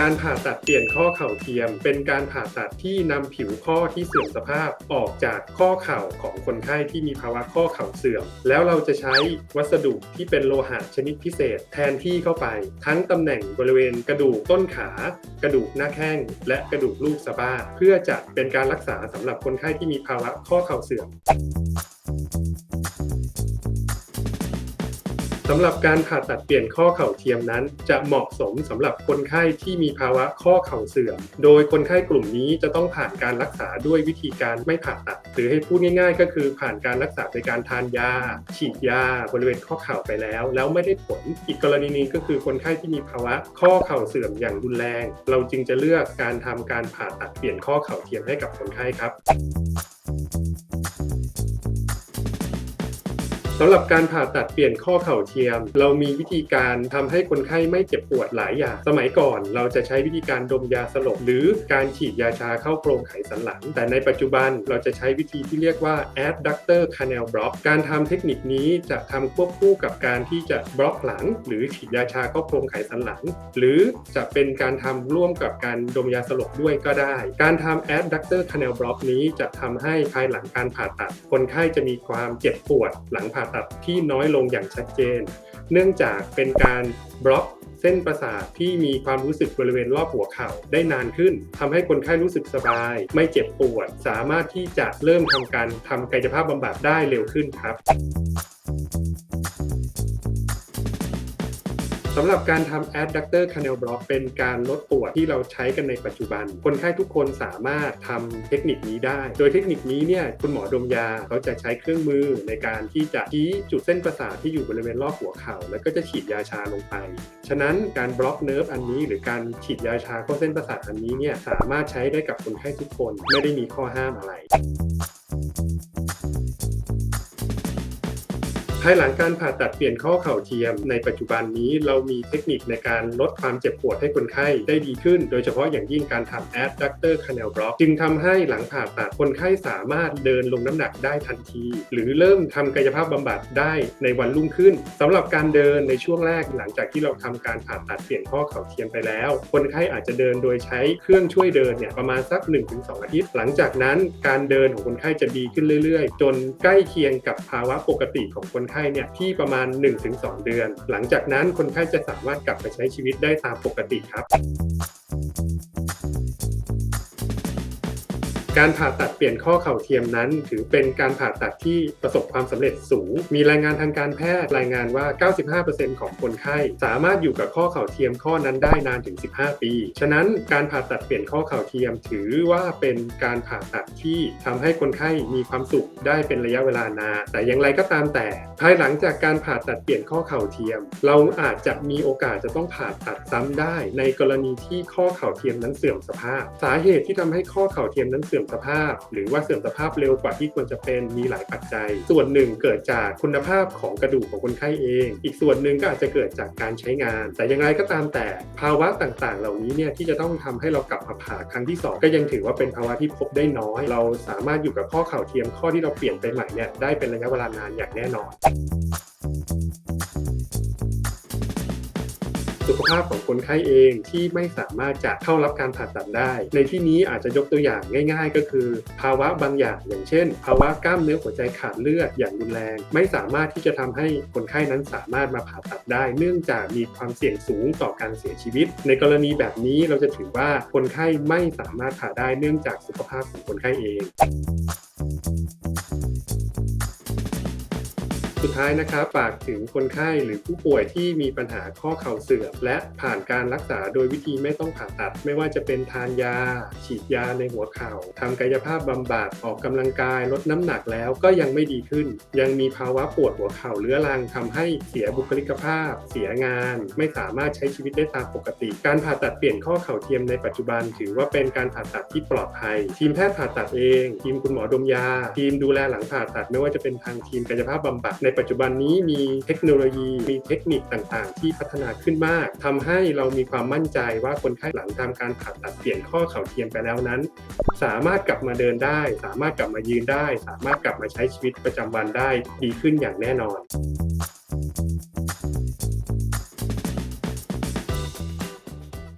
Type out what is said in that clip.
การผ่าตัดเปลี่ยนข้อเข่าเทียม เป็นการผ่าตัดที่นำผิวข้อที่เสื่อมสภาพออกจากข้อเข่าของคนไข้ที่มีภาวะข้อเข่าเสื่อม แล้วเราจะใช้วัสดุที่เป็นโลหะชนิดพิเศษ แทนที่เข้าไป ทั้งตำแหน่งบริเวณกระดูกต้นขา กระดูกหน้าแข้ง และกระดูกลูกสะบ้า เพื่อจะเป็นการรักษาสำหรับคนไข้ที่มีภาวะข้อเข่าเสื่อมำหรับการผ่าตัดเปลี่ยนข้อเข่าเทียมนั้น จะเหมาะสมสำหรับคนไข้ที่มีภาวะข้อเข่าเสื่อม โดยคนไข้กลุ่มนี้จะต้องผ่านการรักษาด้วยวิธีการไม่ผ่าตัด หรือให้พูดง่ายๆ ก็คือผ่านการรักษาโดยการทานยา ฉีดยา บริเวณข้อเข่าไปแล้ว แล้วไม่ได้ผล อีกกรณีนึงก็คือคนไข้ที่มีภาวะข้อเข่าเสื่อมอย่างรุนแรง เราจึงจะเลือกการทำการผ่าตัดเปลี่ยนข้อเข่าเทียมให้กับคนไข้ครับ สำหรับการผ่าตัดเปลี่ยนข้อเข่าเทียม เรามีวิธีการทำให้คนไข้ไม่เจ็บปวดหลายอย่าง สมัยก่อนเราจะใช้วิธีการดมยาสลบหรือการฉีดยาชาเข้าโครงไขสันหลัง แต่ในปัจจุบันเราจะใช้วิธีที่เรียกว่า adductor canal block การทำเทคนิคนี้จะทำควบคู่กับการที่จะบล็อกหลัง หรือฉีดยาชาเข้าโครงไขสันหลัง หรือจะเป็นการทำร่วมกับการดมยาสลบด้วยก็ได้ การทำ adductor canal block นี้จะทำให้ภายหลังการผ่าตัด คนไข้จะมีความเจ็บปวดหลังผ่าตัดที่น้อยลงอย่างชัดเจน เนื่องจากเป็นการบล็อกเส้นประสาทที่มีความรู้สึกบริเวณรอบหัวเข่าได้นานขึ้นทำให้คนไข้รู้สึกสบาย ไม่เจ็บปวด สามารถที่จะเริ่มทำการทำกายภาพบำบัดได้เร็วขึ้นครับ สำหรับการทำ adductor canal block เป็นการลดปวดที่เราใช้กันในปัจจุบัน คนไข้ทุกคนสามารถทำเทคนิคนี้ได้ โดยเทคนิคนี้เนี่ยคุณหมอดมยาเขาจะใช้เครื่องมือในการที่จะชี้จุดเส้นประสาทที่อยู่บริเวณรอบหัวเข่า แล้วก็จะฉีดยาชาลงไป ฉะนั้นการบล็อกเนิร์ฟอันนี้ หรือการฉีดยาชาเข้าเส้นประสาทอันนี้เนี่ยสามารถใช้ได้กับคนไข้ทุกคนไม่ได้มีข้อห้ามอะไร ภายหลังการผ่าตัดเปลี่ยนข้อเข่าเทียมในปัจจุบันนี้เรามีเทคนิคในการลดความเจ็บปวดให้คนไข้ได้ดีขึ้น โดยเฉพาะอย่างยิ่งการทำ adductor canal block จึงทำให้หลังผ่าตัดคนไข้สามารถเดินลงน้ำหนักได้ทันที หรือเริ่มทำกายภาพบำบัดได้ในวันรุ่งขึ้นสำหรับการเดินในช่วงแรกหลังจากที่เราทำการผ่าตัดเปลี่ยนข้อเข่าเทียมไปแล้ว คนไข้อาจจะเดินโดยใช้เครื่องช่วยเดินเนี่ยประมาณสัก 1-2 อาทิตย์ หลังจากนั้นการเดินของคนไข้จะดีขึ้นเรื่อย ๆ จนใกล้เคียงกับภาวะปกติของคนไข้เนี่ยที่ประมาณ 1-2 เดือน หลังจากนั้นคนไข้จะสามารถกลับไปใช้ชีวิตได้ตามปกติครับ การผ่าตัดเปลี่ยนข้อเข่าเทียมนั้น ถือเป็นการผ่าตัดที่ประสบความสำเร็จสูง มีรายงานทางการแพทย์รายงานว่า 95%ของคนไข้ สามารถอยู่กับข้อเข่าเทียมข้อนั้นได้นานถึง 15 ปี ฉะนั้นการผ่าตัดเปลี่ยนข้อเข่าเทียม ถือว่าเป็นการผ่าตัดที่ทำให้คนไข้มีความสุขได้เป็นระยะเวลานานแต่อย่างไรก็ตามแต่ ภายหลังจากการผ่าตัดเปลี่ยนข้อเข่าเทียม เราอาจจะมีโอกาสจะต้องผ่าตัดซ้ำได้ ในกรณีที่ข้อเข่าเทียมนั้นเสื่อมสภาพ สาเหตุที่ทำให้ข้อเข่าเทียมนั้นเสื่อมสภาพ หรือว่าเสื่อมสภาพเร็วกว่าที่ควรจะเป็นมีหลายปัจจัย ส่วนหนึ่งเกิดจากคุณภาพของกระดูกของคนไข้เอง อีกส่วนหนึ่งก็อาจจะเกิดจากการใช้งาน แต่อย่างไรก็ตามแต่ภาวะต่างๆ เหล่านี้เนี่ยที่จะต้องทำให้เรากลับมาผ่าครั้งที่สองก็ยังถือว่าเป็นภาวะที่พบได้น้อย เราสามารถอยู่กับข้อเข่าเทียมข้อที่เราเปลี่ยนไปใหม่เนี่ยได้เป็นระยะเวลานานอย่างแน่นอน สุขภาพของคนไข้เองที่ไม่สามารถจะเข้ารับการผ่าตัดได้ ในที่นี้อาจจะยกตัวอย่างง่าย ๆ ก็คือ ภาวะบางอย่างอย่างเช่น ภาวะกล้ามเนื้อหัวใจขาดเลือดอย่างรุนแรง ไม่สามารถที่จะทำให้คนไข้นั้นสามารถมาผ่าตัดได้ เนื่องจากมีความเสี่ยงสูงต่อการเสียชีวิต ในกรณีแบบนี้เราจะถือว่าคนไข้ไม่สามารถผ่าได้เนื่องจากสุขภาพของคนไข้เอง สุดท้ายนะครับฝากถึงคนไข้หรือผู้ป่วยที่มีปัญหาข้อเข่าเสื่อมและผ่านการรักษาโดยวิธีไม่ต้องผ่าตัด ไม่ว่าจะเป็นทานยา ฉีดยาในหัวเข่าทำกายภาพบำบัดออกกำลังกายลดน้ำหนักแล้วก็ยังไม่ดีขึ้น ยังมีภาวะปวดหัวเข่าเรื้อรังทำให้เสียบุคลิกภาพ เสียงาน ไม่สามารถใช้ชีวิตได้ตามปกติ การผ่าตัดเปลี่ยนข้อเข่าเทียมในปัจจุบัน ถือว่าเป็นการผ่าตัดที่ปลอดภัย ทีมแพทย์ผ่าตัดเอง ทีมคุณหมอดมยา ทีมดูแลหลังผ่าตัดไม่ว่าจะเป็นทางทีมกายภาพบำบัดในปัจจุบันนี้มีเทคโนโลยี มีเทคนิคต่างๆ ที่พัฒนาขึ้นมากทำให้เรามีความมั่นใจว่าคนไข้หลังทำการผ่าตัดเปลี่ยนข้อเข่าเทียมไปแล้วนั้น สามารถกลับมาเดินได้ สามารถกลับมายืนได้ สามารถกลับมาใช้ชีวิตประจำวันได้ดีขึ้นอย่างแน่นอน